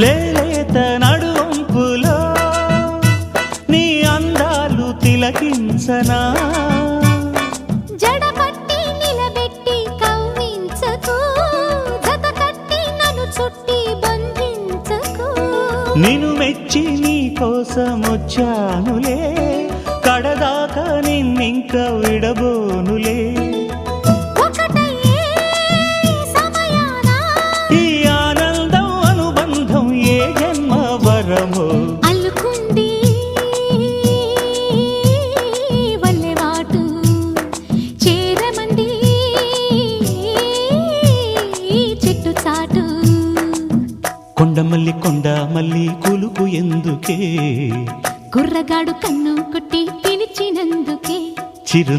లేలేత నడుంపులో నీ అందాలు తిలకించనా? జడపట్టి నిలబెట్టి చుట్టి మెచ్చి నీ కోసం కడదాక నిన్నింక విడబోనులే. కొండ మల్లి కొండ మల్లి కులుకు ఎందుకే? కుర్రగాడు కన్ను కొట్టి పిలిచినందుకే చిరు